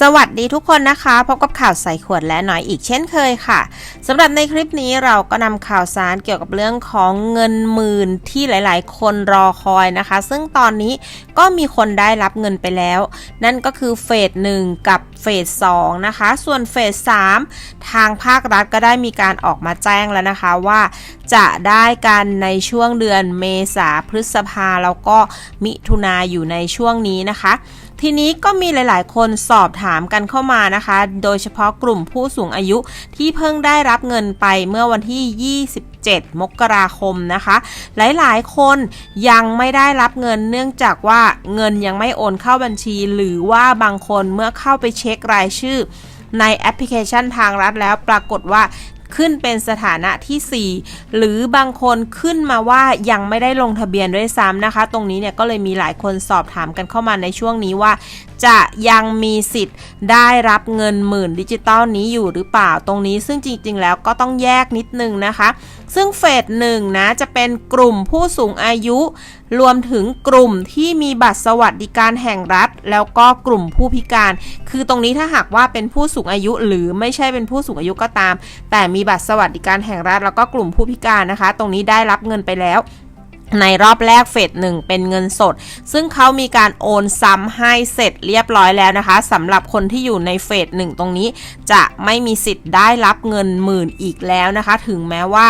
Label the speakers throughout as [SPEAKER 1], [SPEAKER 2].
[SPEAKER 1] สวัสดีทุกคนนะคะพบกับข่าวใส่ขวดและหน่อยอีกเช่นเคยค่ะสำหรับในคลิปนี้เราก็นำข่าวสารเกี่ยวกับเรื่องของเงินหมื่นที่หลาย ๆ คนรอคอยนะคะ ซึ่งตอนนี้ก็มีคนได้รับเงินไปแล้ว นั่นก็คือเฟสหนึ่งกับเฟสสองนะคะ ส่วนเฟสสามทางภาครัฐก็ได้มีการออกมาแจ้งแล้วนะคะว่า จะได้กันในช่วงเดือนเมษาพฤษภาแล้วก็มิถุนาอยู่ในช่วงนี้นะคะ ทีนี้ก็มีหลาย ๆ คนสอบถามกันเข้ามานะคะ โดยเฉพาะกลุ่มผู้สูงอายุที่เพิ่งได้รับเงินไปเมื่อวันที่ 27 มกราคมนะคะ หลาย ๆ คนยังไม่ได้รับเงินเนื่องจากว่าเงินยังไม่โอนเข้าบัญชี หรือว่าบางคนเมื่อเข้าไปเช็ครายชื่อในแอปพลิเคชันทางรัฐแล้วปรากฏว่า ขึ้นเป็นสถานะที่ 4 หรือบางคนขึ้นมาว่ายังไม่ได้ลงทะเบียนด้วยซ้ำนะคะ ตรงนี้เนี่ยก็เลยมีหลายคนสอบถามกันเข้ามาในช่วงนี้ว่า จะยังมีสิทธิ์ได้รับเงินหมื่นดิจิตอลนี้อยู่หรือเปล่าตรงนี้ซึ่งจริง ๆ แล้วก็ต้องแยกนิดนึงนะคะ ซึ่งเฟสหนึ่งนะจะเป็นกลุ่มผู้สูงอายุ รวมถึงกลุ่มที่มีบัตรสวัสดิการแห่งรัฐ แล้วก็กลุ่มผู้พิการ คือตรงนี้ถ้าหากว่าเป็นผู้สูงอายุหรือไม่ใช่เป็นผู้สูงอายุก็ตาม แต่มีบัตรสวัสดิการแห่งรัฐ แล้วก็กลุ่มผู้พิการนะคะ ตรงนี้ได้รับเงินไปแล้ว ในรอบแรกเฟสหนึ่งเป็นเงินสด ซึ่งเขามีการโอนซ้ำให้เสร็จเรียบร้อยแล้วนะคะสำหรับคนที่อยู่ในเฟสหนึ่งตรงนี้ จะไม่มีสิทธิ์ได้รับเงินหมื่นอีกแล้วนะคะ ถึงแม้ว่า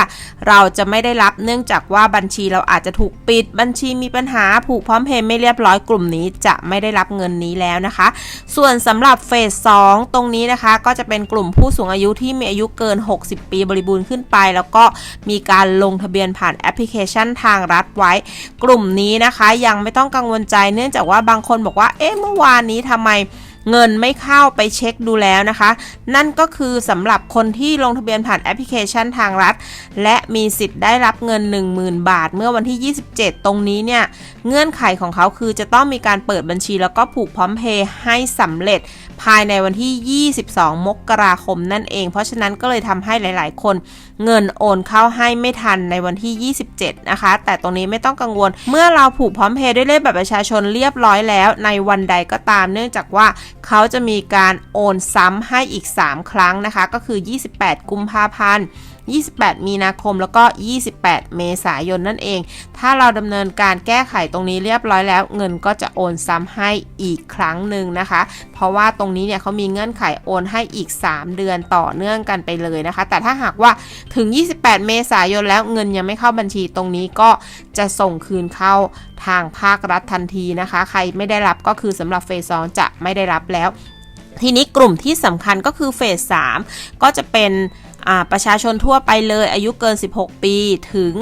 [SPEAKER 1] เราจะไม่ได้รับเนื่องจากว่าบัญชีเราอาจจะถูกปิดบัญชีมีปัญหาผูกพร้อมเพย์ไม่เรียบร้อยกลุ่มนี้ จะไม่ได้รับเงินนี้แล้วนะคะ ส่วนสำหรับเฟส2ตรงนี้นะคะ ก็จะเป็นกลุ่มผู้สูงอายุที่มีอายุเกิน 60 ปีบริบูรณ์ขึ้นไป แล้วก็มีการลงทะเบียนผ่านแอปพลิเคชันทางรัฐไว้ กลุ่มนี้นะคะยังไม่ต้องกังวลใจเนื่องจากว่าบางคนบอกว่าเอ๊ะเมื่อวานนี้ทำไม เงินไม่เข้าไปเช็คดูแล้วนะคะ นั่นก็คือสำหรับคนที่ลงทะเบียนผ่านแอปพลิเคชันทางรัฐ และมีสิทธิ์ได้รับเงิน 10,000 บาท เมื่อวันที่ 27 ตรงนี้เนี่ย เงื่อนไขของเขาคือจะต้องมีการเปิดบัญชีแล้วก็ผูกพร้อมเพย์ให้สำเร็จภายในวันที่ 22 มกราคมนั่นเอง เพราะฉะนั้นก็เลยทำให้หลาย ๆ คนเงินโอนเข้าให้ไม่ทันในวันที่ 27 นะคะ แต่ตรงนี้ไม่ต้องกังวล เมื่อเราผูกพร้อมเพย์ด้วยเลขบัตรประชาชนเรียบร้อยแล้ว ในวันใดก็ตามเนื่องจากว่าเขาจะมีการโอนซ้ำให้อีก 3 ครั้งนะคะ ก็คือ 28 กุมภาพันธ์ 28 มีนาคมแล้วก็ 28 เมษายนนั่นเอง ถ้าเราดำเนินการแก้ไขตรงนี้เรียบร้อยแล้ว เงินก็จะโอนซ้ำให้อีกครั้งหนึ่งนะคะ เพราะว่าตรงนี้เนี่ยเขามีเงื่อนไขโอนให้อีก 3 เดือนต่อเนื่องกันไปเลยนะคะ แต่ถ้าหากว่าถึง 28 เมษายนแล้วเงินยังไม่เข้าบัญชีตรงนี้ก็จะส่งคืนเข้าทางภาครัฐทันทีนะคะ ใครไม่ได้รับก็คือสำหรับเฟสสองจะไม่ได้รับแล้วทีนี้กลุ่มที่สำคัญก็คือเฟส 3 ก็จะเป็น ประชาชนทั่วไปเลยอายุเกิน 16 ปีถึง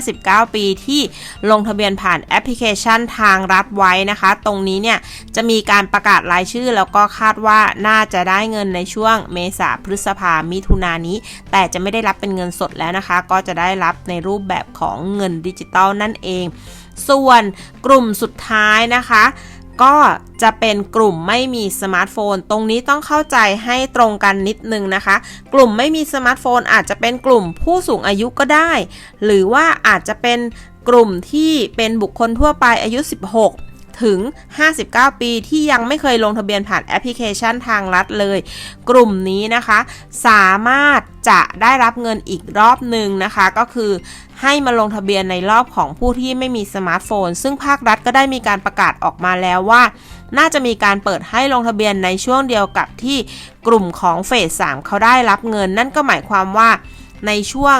[SPEAKER 1] 59 ปีที่ลงทะเบียนผ่านแอปพลิเคชันทางรัฐไว้นะคะ ตรงนี้เนี่ยจะมีการประกาศรายชื่อ แล้วก็คาดว่าน่าจะได้เงินในช่วงเมษาพฤษภามิถุนานี้ แต่จะไม่ได้รับเป็นเงินสดแล้วนะคะ ก็จะได้รับในรูปแบบของเงินดิจิตอลนั่นเอง ส่วนกลุ่มสุดท้ายนะคะ ก็จะเป็นกลุ่มไม่มีสมาร์ทโฟน ตรงนี้ต้องเข้าใจให้ตรงกันนิดนึงนะคะ กลุ่มไม่มีสมาร์ทโฟน อาจจะเป็นกลุ่มผู้สูงอายุก็ได้ หรือว่าอาจจะเป็นกลุ่มที่เป็นบุคคลทั่วไปอายุ 16 ถึง 59 ปีที่ยังไม่เคยลงทะเบียนผ่านแอปพลิเคชันทางรัฐเลย กลุ่มนี้นะคะ สามารถจะได้รับเงินอีกรอบหนึ่งนะคะ ก็คือให้มาลงทะเบียนในรอบของผู้ที่ไม่มีสมาร์ทโฟน ซึ่งภาครัฐก็ได้มีการประกาศออกมาแล้วว่า น่าจะมีการเปิดให้ลงทะเบียนในช่วงเดียวกับที่กลุ่มของเฟส 3 เขาได้รับเงิน นั่นก็หมายความว่าในช่วง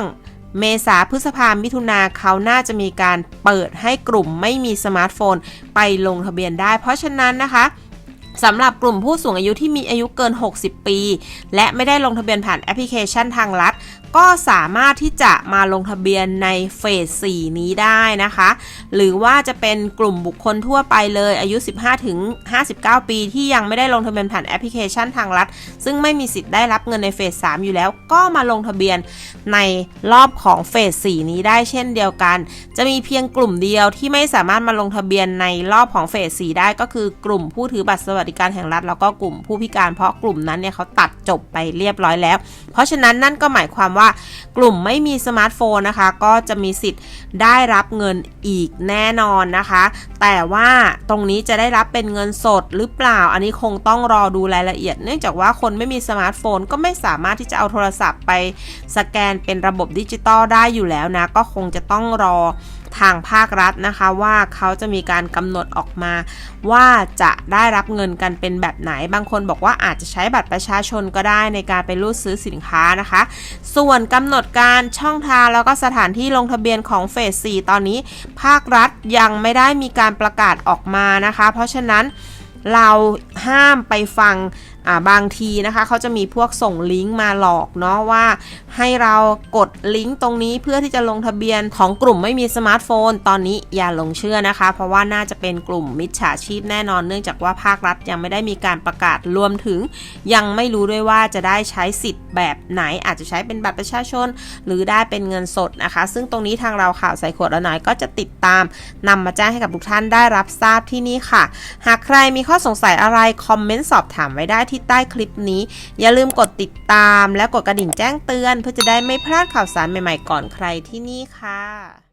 [SPEAKER 1] เมษาพฤษภามิถุนาเขาน่าจะมีการเปิดให้กลุ่มไม่มีสมาร์ทโฟน ไปลงทะเบียนได้ เพราะฉะนั้นนะคะสำหรับกลุ่มผู้สูงอายุที่มีอายุเกิน 60 ปี และไม่ได้ลงทะเบียนผ่านแอปพลิเคชันทางรัฐ ก็สามารถที่จะมาลงทะเบียนในเฟส 4 นี้ได้นะคะ หรือว่าจะเป็นกลุ่มบุคคลทั่วไปเลยอายุ 15 ถึง 59 ปีที่ยังไม่ได้ลงทะเบียนผ่านแอปพลิเคชันทางรัฐ ซึ่งไม่มีสิทธิ์ได้รับเงินในเฟส 3 อยู่แล้ว ก็มาลงทะเบียนในรอบของเฟส 4 นี้ได้เช่นเดียวกัน จะมีเพียงกลุ่มเดียวที่ไม่สามารถมาลงทะเบียนในรอบของเฟส 4 ได้ก็คือกลุ่มผู้ถือบัตรสวัสดิการแห่งรัฐ แล้วก็กลุ่มผู้พิการเพราะกลุ่มนั้นเนี่ยเขาตัดจบไปเรียบร้อยแล้ว เพราะฉะนั้นนั่นก็หมายความว่าว่ากลุ่มไม่มีสมาร์ทโฟนนะคะ ก็จะมีสิทธิ์ได้รับเงินอีกแน่นอนนะคะ แต่ว่าตรงนี้จะได้รับเป็นเงินสดหรือเปล่า อันนี้คงต้องรอดูรายละเอียด เนื่องจากว่าคนไม่มีสมาร์ทโฟนก็ไม่สามารถที่จะเอาโทรศัพท์ไปสแกนเป็นระบบดิจิตอลได้อยู่แล้วนะ ก็คงจะต้องรอ ทางภาครัฐนะคะว่าเขาจะมีการกำหนดออกมา ว่าจะได้รับเงินกันเป็นแบบไหน บางคนบอกว่าอาจจะใช้บัตรประชาชนก็ได้ในการไปรูดซื้อสินค้านะคะ ส่วนกำหนดการช่องทางแล้วก็สถานที่ลงทะเบียนของเฟส 4 ตอนนี้ ภาครัฐยังไม่ได้มีการประกาศออกมานะคะ เพราะฉะนั้นเราห้ามไปฟัง อ่าบางทีนะคะเขาจะมีพวกส่งลิงก์มาหลอกเนาะว่าให้เรากดลิงก์ตรงนี้เพื่อที่จะลงทะเบียนของกลุ่มไม่มีสมาร์ทโฟน ตอนนี้อย่าหลงเชื่อนะคะ เพราะว่าน่าจะเป็นกลุ่มมิจฉาชีพแน่นอนเนื่องจากว่าภาครัฐยังไม่ได้มีการประกาศรวมถึง ยังไม่รู้ด้วยว่าจะได้ใช้สิทธิ์แบบไหนอาจจะใช้เป็นบัตรประชาชน หรือได้เป็นเงินสดนะคะ ซึ่งตรงนี้ทางเราข่าวใส่ขวดละหน่อยก็จะติดตามนำมาแจ้งให้กับทุกท่านได้รับทราบที่นี่ค่ะ หากใครมีข้อสงสัยอะไรคอมเมนต์สอบถามไว้ได้ที่ใต้คลิปนี้ อย่าลืมกดติดตาม และกดกระดิ่งแจ้งเตือน เพื่อจะได้ไม่พลาดข่าวสารใหม่ๆก่อนใครที่นี่ค่ะ